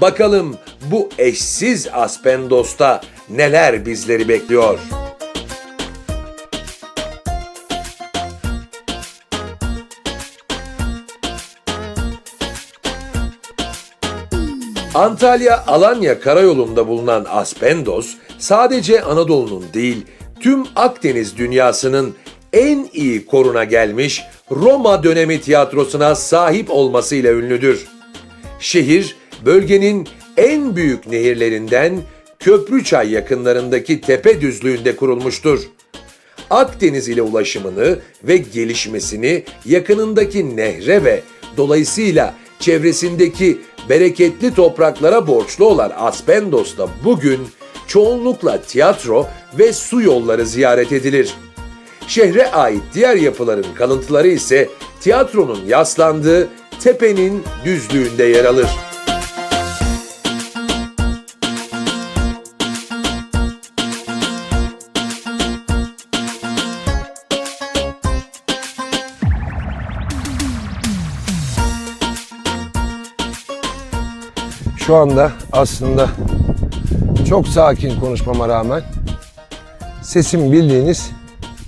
Bakalım bu eşsiz Aspendos'ta neler bizleri bekliyor? Antalya-Alanya karayolunda bulunan Aspendos sadece Anadolu'nun değil tüm Akdeniz dünyasının en iyi koruna gelmiş Roma dönemi tiyatrosuna sahip olmasıyla ünlüdür. Şehir bölgenin en büyük nehirlerinden Köprüçay yakınlarındaki tepe düzlüğünde kurulmuştur. Akdeniz ile ulaşımını ve gelişmesini yakınındaki nehre ve dolayısıyla çevresindeki bereketli topraklara borçlu olan Aspendos'ta bugün çoğunlukla tiyatro ve su yolları ziyaret edilir. Şehre ait diğer yapıların kalıntıları ise tiyatronun yaslandığı tepenin düzlüğünde yer alır. Şu anda aslında çok sakin konuşmama rağmen sesim bildiğiniz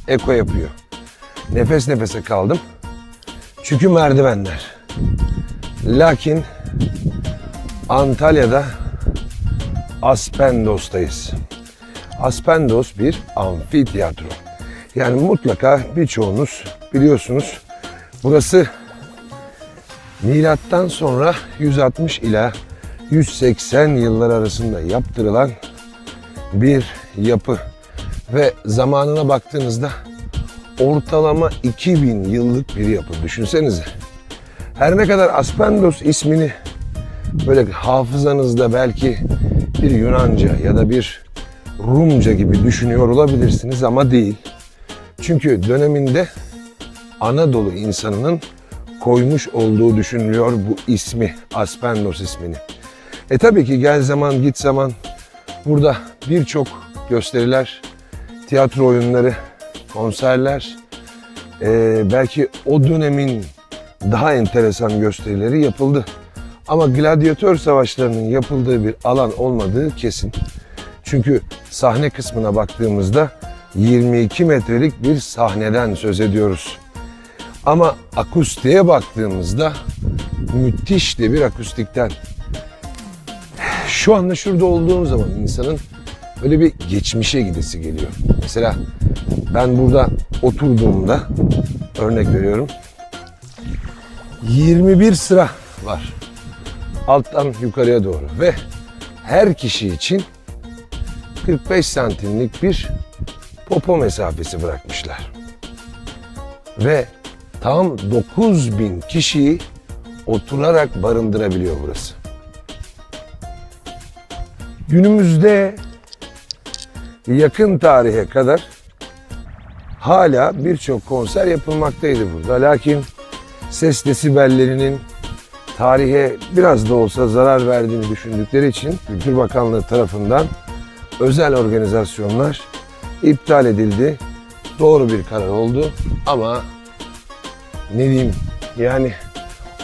eko yapıyor. Nefes nefese kaldım. Çünkü merdivenler. Lakin Antalya'da Aspendos'tayız. Aspendos bir amfiteyatro. Yani mutlaka birçoğunuz biliyorsunuz. Burası Milattan sonra 160 ila 180 yıllar arasında yaptırılan bir yapı ve zamanına baktığınızda ortalama 2000 yıllık bir yapı düşünsenize. Her ne kadar Aspendos ismini böyle hafızanızda belki bir Yunanca ya da bir Rumca gibi düşünüyor olabilirsiniz ama değil. Çünkü döneminde Anadolu insanının koymuş olduğu düşünülüyor bu ismi, Aspendos ismini. E tabii ki gel zaman git zaman burada birçok gösteriler, tiyatro oyunları, konserler, e, belki o dönemin daha enteresan gösterileri yapıldı. Ama gladyatör savaşlarının yapıldığı bir alan olmadığı kesin. Çünkü sahne kısmına baktığımızda 22 metrelik bir sahneden söz ediyoruz. Ama akustiğe baktığımızda müthiş de bir akustikten. Şu anda şurada olduğum zaman insanın böyle bir geçmişe gidesi geliyor. Mesela ben burada oturduğumda örnek veriyorum. 21 sıra var. Alttan yukarıya doğru ve her kişi için 45 santimlik bir popo mesafesi bırakmışlar. Ve tam 9000 kişiyi oturarak barındırabiliyor burası. Günümüzde yakın tarihe kadar hala birçok konser yapılmaktaydı burada. Lakin ses desibellerinin tarihe biraz da olsa zarar verdiğini düşündükleri için Kültür Bakanlığı tarafından özel organizasyonlar iptal edildi. Doğru bir karar oldu ama ne diyeyim yani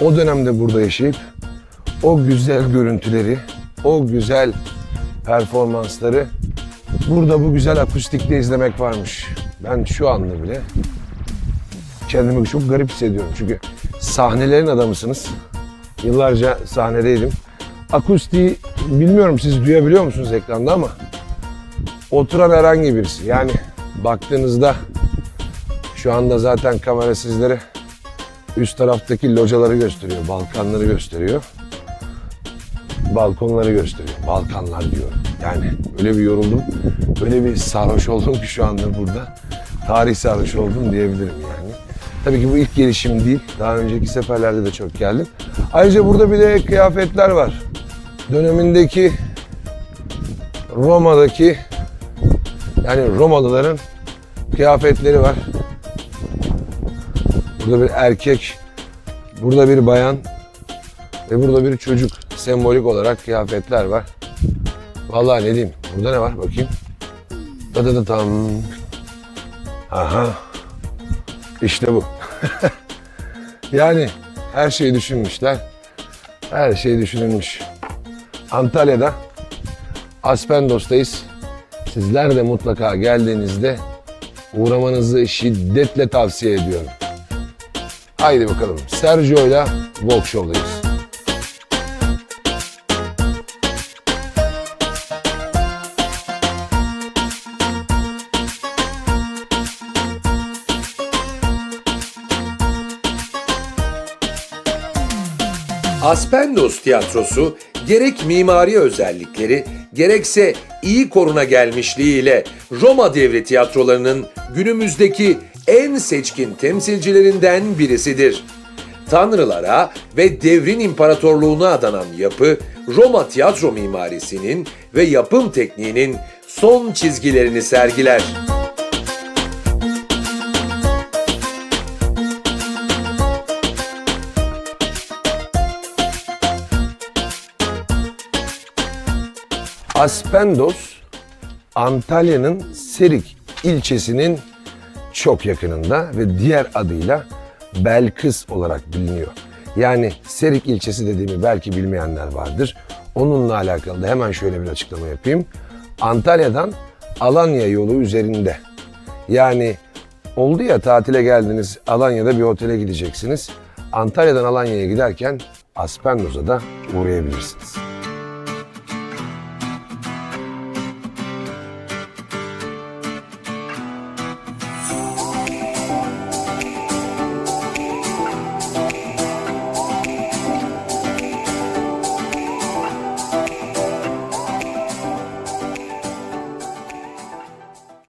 o dönemde burada yaşayıp o güzel görüntüleri, o güzel performansları burada bu güzel akustikte izlemek varmış. Ben şu anda bile kendimi çok garip hissediyorum. Çünkü sahnelerin adamısınız. Yıllarca sahnedeydim. Akustiği bilmiyorum siz duyabiliyor musunuz ekranda ama oturan herhangi birisi yani baktığınızda şu anda zaten kamera sizlere üst taraftaki locaları gösteriyor, balkanları gösteriyor. Balkonları gösteriyor. Balkanlar diyorum. Yani öyle bir yoruldum, öyle bir sarhoş oldum ki şu anda burada. Tarih sarhoş oldum diyebilirim yani. Tabii ki bu ilk gelişim değil. Daha önceki seferlerde de çok geldim. Ayrıca burada bir de kıyafetler var. Dönemindeki Roma'daki yani Romalıların kıyafetleri var. Burada bir erkek, burada bir bayan ve burada bir çocuk sembolik olarak kıyafetler var. Vallahi ne diyeyim? Burada ne var bakayım? Da da da tam. Aha. İşte bu. yani her şeyi düşünmüşler. Her şey düşünülmüş. Antalya'da Aspendos'tayız. Sizler de mutlaka geldiğinizde uğramanızı şiddetle tavsiye ediyorum. Haydi bakalım Sergio'yla Walk Show'dayız. Aspendos tiyatrosu gerek mimari özellikleri gerekse iyi koruna gelmişliğiyle Roma devri tiyatrolarının günümüzdeki en seçkin temsilcilerinden birisidir. Tanrılara ve devrin imparatorluğuna adanan yapı Roma tiyatro mimarisinin ve yapım tekniğinin son çizgilerini sergiler. Aspendos Antalya'nın Serik ilçesinin çok yakınında ve diğer adıyla Belkıs olarak biliniyor. Yani Serik ilçesi dediğimi belki bilmeyenler vardır. Onunla alakalı da hemen şöyle bir açıklama yapayım. Antalya'dan Alanya yolu üzerinde. Yani oldu ya tatile geldiniz Alanya'da bir otele gideceksiniz. Antalya'dan Alanya'ya giderken Aspendos'a da uğrayabilirsiniz.